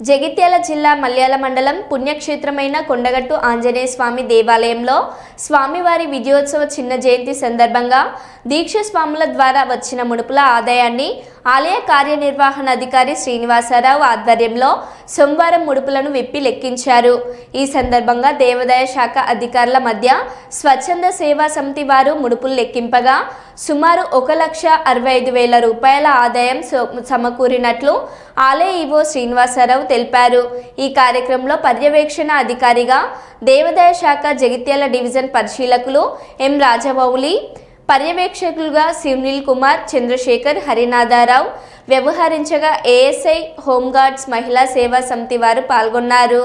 జగిత్యాల జిల్లా మల్యాల మండలం పుణ్యక్షేత్రమైన కొండగట్టు ఆంజనేయ స్వామి దేవాలయంలో స్వామివారి విజయోత్సవ చిన్న జయంతి సందర్భంగా దీక్ష స్వాముల ద్వారా వచ్చిన ముడుపుల ఆదాయాన్ని ఆలయ కార్యనిర్వహణ అధికారి శ్రీనివాసరావు ఆధ్వర్యంలో సోమవారం ముడుపులను విప్పి లెక్కించారు. ఈ సందర్భంగా దేవాదాయ శాఖ అధికారుల మధ్య స్వచ్ఛంద సేవా సమితి వారు ముడుపులు లెక్కింపగా సుమారు ఒక లక్ష అరవై ఐదు వేల రూపాయల ఆదాయం సో- సమకూరినట్లు ఆలయ ఈవో శ్రీనివాసరావు తెలిపారు. ఈ కార్యక్రమంలో పర్యవేక్షణ అధికారిగా దేవాదాయ శాఖ జగిత్యాల డివిజన్ పరిశీలకులు ఎం రాజమౌళి పర్యవేక్షకులుగా సునీల్ కుమార్ చంద్రశేఖర్ హరినాథారావు వ్యవహరించగా ఏఎస్ఐ హోంగార్డ్స్ మహిళా సేవా సమితి వారు పాల్గొన్నారు.